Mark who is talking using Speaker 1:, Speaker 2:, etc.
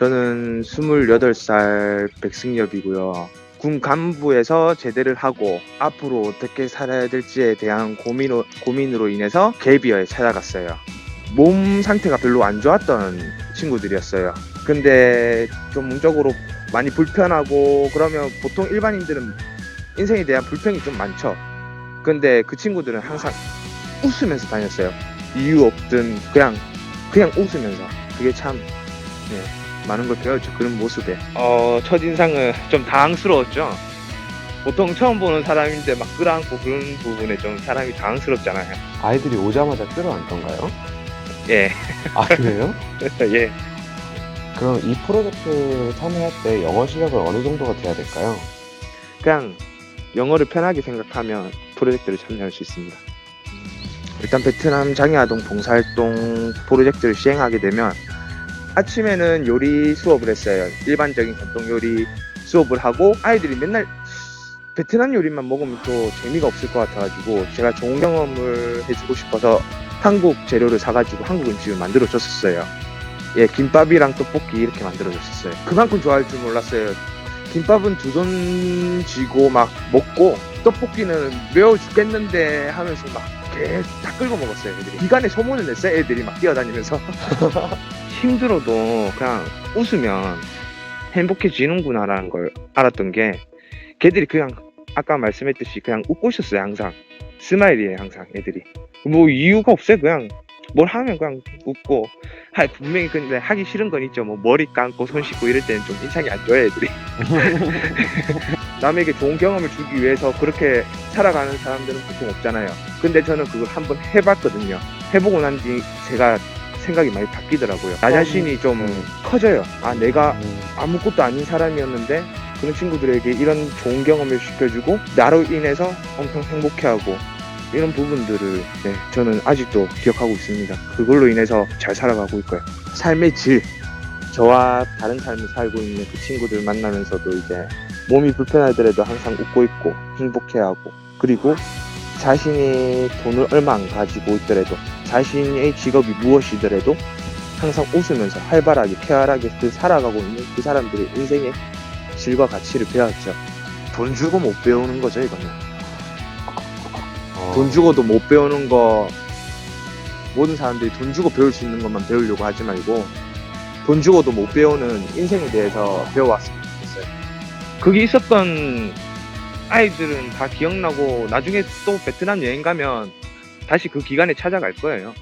Speaker 1: 저는 28살 백승엽이고요. 군 간부에서 제대를 하고 앞으로 어떻게 살아야 될지에 대한 고민으로, 고민으로 인해서 갭이어에 찾아갔어요. 몸 상태가 별로 안 좋았던 친구들이었어요. 근데 좀 문적으로 많이 불편하고 그러면 보통 일반인들은 인생에 대한 불평이 좀 많죠. 근데 그 친구들은 항상 웃으면서 다녔어요. 이유 없든 그냥 그냥 웃으면서 그게 참 네, 많은 걸 배웠죠. 그런 모습에. 어, 첫인상은 좀 당황스러웠죠. 보통 처음 보는 사람인데 막 끌어안고 그런 부분에 좀 사람이 당황스럽잖아요.
Speaker 2: 아이들이 오자마자 끌어안던가요?
Speaker 1: 예,
Speaker 2: 아 그래요?
Speaker 1: 예.
Speaker 2: 그럼 이 프로젝트 참여할 때 영어 실력을 어느 정도가 돼야 될까요?
Speaker 1: 그냥 영어를 편하게 생각하면 프로젝트를 참여할 수 있습니다. 일단 베트남 장애아동 봉사활동 프로젝트를 시행하게 되면 아침에는 요리 수업을 했어요. 일반적인 전통 요리 수업을 하고 아이들이 맨날 베트남 요리만 먹으면 또 재미가 없을 것 같아가지고 제가 좋은 경험을 해주고 싶어서 한국 재료를 사가지고 한국 음식을 만들어 줬었어요. 예, 김밥이랑 떡볶이 이렇게 만들어 줬었어요. 그만큼 좋아할 줄 몰랐어요. 김밥은 두 손 쥐고 막 먹고 떡볶이는 매워 죽겠는데 하면서 막 개다 끌고 먹었어요 애들이. 기간에 소문을 냈어요 애들이 막 뛰어다니면서. 힘들어도 그냥 웃으면 행복해지는구나라는 걸 알았던 게 걔들이 그냥 아까 말씀했듯이 그냥 웃고 있었어요 항상. 스마일이에요 항상 애들이. 뭐 이유가 없어요 그냥. 뭘 하면 그냥 웃고. 하, 분명히 근데 하기 싫은 건 있죠. 뭐 머리 감고 손 씻고 이럴 때는 좀 인상이 안 좋아요 애들이 남에게 좋은 경험을 주기 위해서 그렇게 살아가는 사람들은 보통 없잖아요. 근데 저는 그걸 한번 해봤거든요. 해보고 난 뒤 제가 생각이 많이 바뀌더라고요. 나 자신이 좀 커져요. 아, 내가
Speaker 2: 음,
Speaker 1: 아무것도 아닌 사람이었는데 그런 친구들에게 이런 좋은 경험을 시켜주고 나로 인해서 엄청 행복해하고 이런 부분들을 네, 저는 아직도 기억하고 있습니다. 그걸로 인해서 잘 살아가고 있고요. 삶의 질, 저와 다른 삶을 살고 있는 그 친구들 만나면서도 이제 몸이 불편하더라도 항상 웃고 있고 행복해하고 그리고 자신이 돈을 얼마 안 가지고 있더라도 자신의 직업이 무엇이더라도 항상 웃으면서 활발하게 쾌활하게 그 살아가고 있는 그 사람들의 인생의 질과 가치를 배웠죠. 돈 주고 못 배우는 거죠 이거는.
Speaker 2: 어,
Speaker 1: 돈 주고도 못 배우는 거 모든 사람들이 돈 주고 배울 수 있는 것만 배우려고 하지 말고 돈 주고도 못 배우는 인생에 대해서 배워왔으면 좋 거기 있었던 아이들은 다 기억나고 나중에 또 베트남 여행 가면 다시 그 기간에 찾아갈 거예요.